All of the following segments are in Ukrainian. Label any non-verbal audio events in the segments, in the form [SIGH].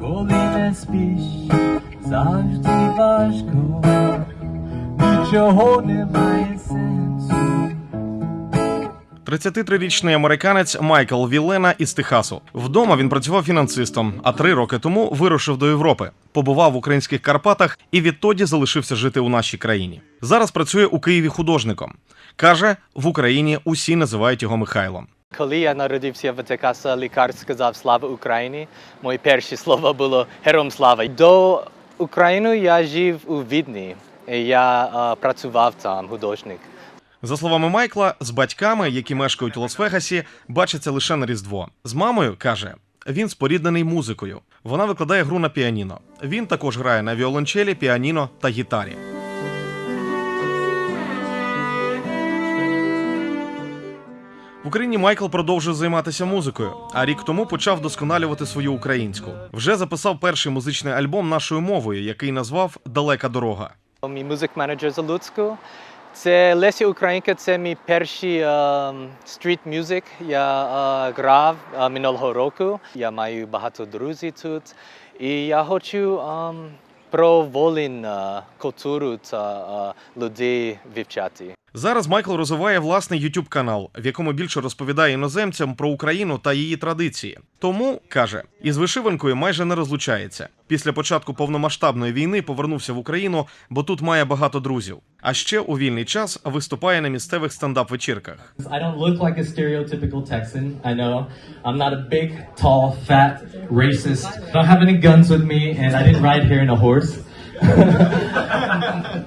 Коли не спиш, завжди важко, нічого немає сенсу. 33-річний американець Майкл Вілена із Техасу. Вдома він працював фінансистом, а три роки тому вирушив до Європи, побував в українських Карпатах і відтоді залишився жити у нашій країні. Зараз працює у Києві художником. каже, в Україні усі називають його Михайлом. Коли я народився в Техасі, лікар сказав слава Україні. Моє перше слово було героям слава. До України я жив у Відні. Я е, працював там художник. За словами Майкла, з батьками, які мешкають у Лас-Вегасі, бачаться лише на Різдво. З мамою каже, він споріднений музикою. Вона викладає гру на піаніно. Він також грає на віолончелі, піаніно та гітарі. В Україні Майкл продовжує займатися музикою, а рік тому почав вдосконалювати свою українську. Вже записав перший музичний альбом нашою мовою, який назвав Далека дорога. Мій музик-менеджер за Луцьку. Це Леся Українка, це мій перший стріт мюзик. Я е, грав е, минулого року. Я маю багато друзів тут. І я хочу ем, про волін е, культуру та е, людей вивчати. Зараз Майкл розвиває власний youtube канал, в якому більше розповідає іноземцям про Україну та її традиції. Тому каже, із вишиванкою майже не розлучається. Після початку повномасштабної війни повернувся в Україну, бо тут має багато друзів. А ще у вільний час виступає на місцевих стендап-вечірках. I don't look like a stereotypical Texan, I know. I'm not a big, tall, fat, racist. I don't have any guns with me, and I didn't ride here in a horse.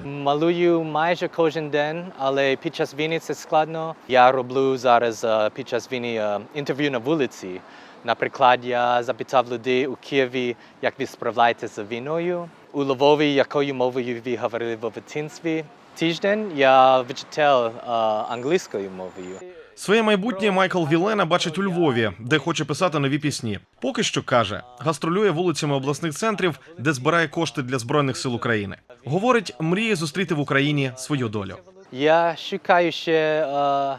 [LAUGHS] Малюю майже кожен день, але під час війни це складно. Я роблю зараз е, під час війни е, інтерв'ю на вулиці. Наприклад, я запитав людей у Києві, як ви справляєтеся з війною. У Львові, якою мовою ви говорили в дитинстві. Тиждень я вчитель англійською мовою. Своє майбутнє Майкл Вілена бачить у Львові, де хоче писати нові пісні. Поки що каже, гастролює вулицями обласних центрів, де збирає кошти для збройних сил України. Говорить, мріє зустріти в Україні свою долю. Я шукаю ще е,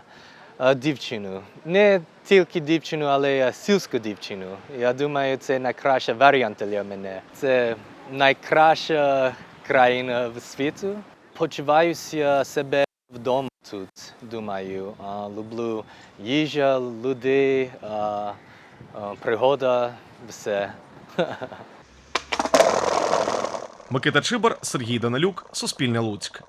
е, дівчину. Не тільки дівчину, але й сільську дівчину. Я думаю, це найкращий варіант для мене. Це найкраща країна в світі. Почуваюся себе вдома тут. Думаю, люблю їжа, люди, пригода, все. [LAUGHS] Микита Чибар, Сергій Данилюк, Суспільне Луцьк.